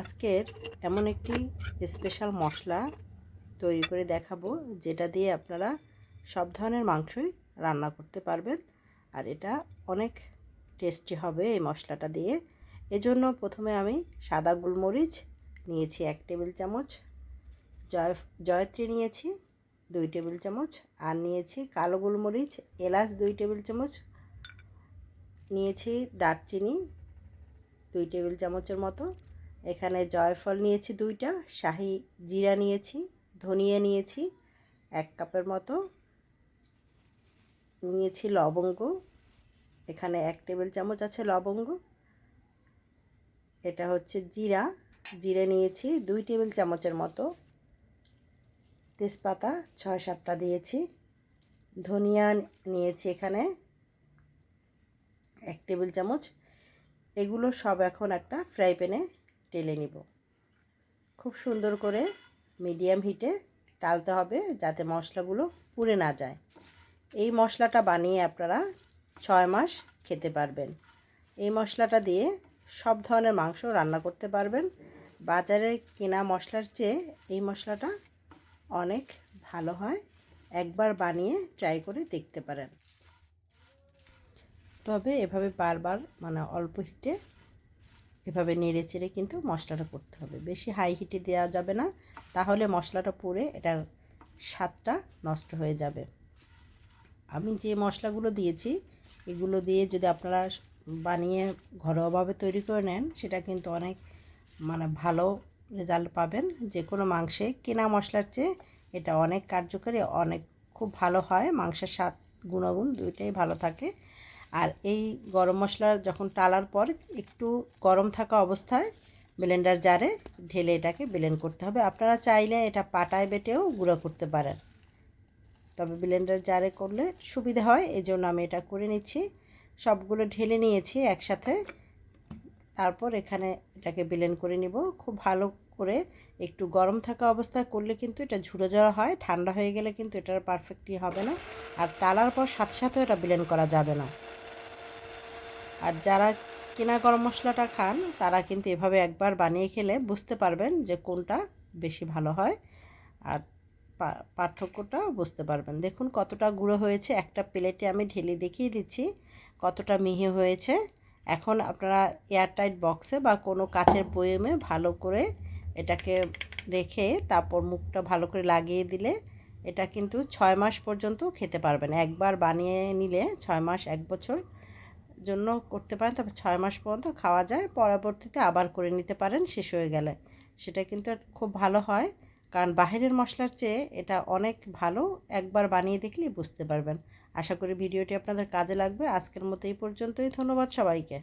আজকের এমন একটি স্পেশাল মশলা তৈরি করে দেখাবো, যেটা দিয়ে আপনারা সব ধরনের মাংসই রান্না করতে পারবেন। আর এটা অনেক টেস্টি হবে এই মশলাটা দিয়ে। এজন্য প্রথমে আমি সাদা গোলমরিচ নিয়েছি এক টেবিল চামচ, জয়, জয়ত্রী নিয়েছি দুই টেবিল চামচ, আর নিয়েছি কালো গোলমরিচ, এলাচ দুই টেবিল চামচ, নিয়েছি দারচিনি দুই টেবিল চামচের মতো এখানে জয়ফল নিয়েছি দুইটা, শাহি জিরা নিয়েছি, ধনিয়া নিয়েছি, এক কাপের মতো। নিয়েছি লবঙ্গ, এখানে এক টেবিল চামচ আছে লবঙ্গ। এটা হচ্ছে জিরা, জিরে নিয়েছি দুই টেবিল চামচের মতো। তেজপাতা ছয় সাতটা দিয়েছি। ধনিয়া নিয়েছি এখানে এক টেবিল চামচ। এগুলো সব এখন একটা ফ্রাই প্যানে টেলে নিব। খুব সুন্দর করে মিডিয়াম হিটে টালতে হবে যাতে মশলাগুলো পুড়ে না যায়। এই মশলাটা বানিয়ে আপনারা ছয় মাস খেতে পারবেন। এই মশলাটা দিয়ে সব ধরনের মাংস রান্না করতে পারবেন। বাজারে কেনা মশলার চেয়ে এই মশলাটা অনেক ভালো হয়। একবার বানিয়ে ট্রাই করে দেখতে পারেন। তবে এভাবে বারবার মানে অল্প হিটে এভাবে নেড়ে চেড়ে কিন্তু মশলাটা করতে হবে। বেশি হাই হিটে দেওয়া যাবে না, তাহলে মশলাটা পুড়ে এটার স্বাদটা নষ্ট হয়ে যাবে। আমি যে মশলাগুলো দিয়েছি, এগুলো দিয়ে যদি আপনারা বানিয়ে ঘরোয়াভাবে তৈরি করে নেন, সেটা কিন্তু অনেক মানে ভালো রেজাল্ট পাবেন। যে কোনো মাংসে কেনা মশলার চেয়ে এটা অনেক কার্যকরী, অনেক খুব ভালো হয়। মাংসের স্বাদ গুণাগুণ দুইটাই ভালো থাকে। আর এই গরম মশলা যখন টালার পর একটু গরম থাকা অবস্থায় ব্লেন্ডার জারে ঢেলে এটাকে ব্লেন্ড করতে হবে। আপনারা চাইলে এটা পাটায় বেটেও গুঁড়ো করতে পারেন। তবে ব্লেন্ডার জারে করলে সুবিধা হয় এই জন্য আমি এটা করে নিচ্ছি। সবগুলো ঢেলে নিয়েছি একসাথে। তারপর এখানে এটাকে ব্লেন্ড করে নিব। খুব ভালো করে একটু গরম থাকা অবস্থায় করলে কিন্তু এটা ঝুড়ে যাওয়া হয়, ঠান্ডা হয়ে গেলে কিন্তু এটার পারফেক্টলি হবে না। আর টালার পর সাথে সাথেও এটা ব্লেন্ড করা যাবে না। আর যারা কেনা গরম মশলাটা খান, তারা কিন্তু এভাবে একবার বানিয়ে খেলে বুঝতে পারবেন যে কোনটা বেশি ভালো হয় আর পার্থক্যটাও বুঝতে পারবেন। দেখুন কতটা গুঁড়ো হয়েছে, একটা প্লেটে আমি ঢেলে দেখিয়ে দিচ্ছি কতটা মিহি হয়েছে। এখন আপনারা এয়ারটাইট বক্সে বা কোনো কাচের বয়েমে ভালো করে এটাকে রেখে তারপর মুখটা ভালো করে লাগিয়ে দিলে এটা কিন্তু ছয় মাস পর্যন্ত খেতে পারবেন। একবার বানিয়ে নিলে ছয় মাস, এক বছর জন্য করতে পারেন তবে ছয় মাস পর্যন্ত খাওয়া যায়, পরবর্তীতে আবার করে নিতে পারেন, শেষ হয়ে গেলে। সেটা কিন্তু খুব ভালো হয়, কারণ বাহিরের মশলার চেয়ে এটা অনেক ভালো, একবার বানিয়ে দেখলেই বুঝতে পারবেন। আশা করি ভিডিওটি আপনাদের কাজে লাগবে। আজকের মতো এই পর্যন্তই, ধন্যবাদ সবাইকে।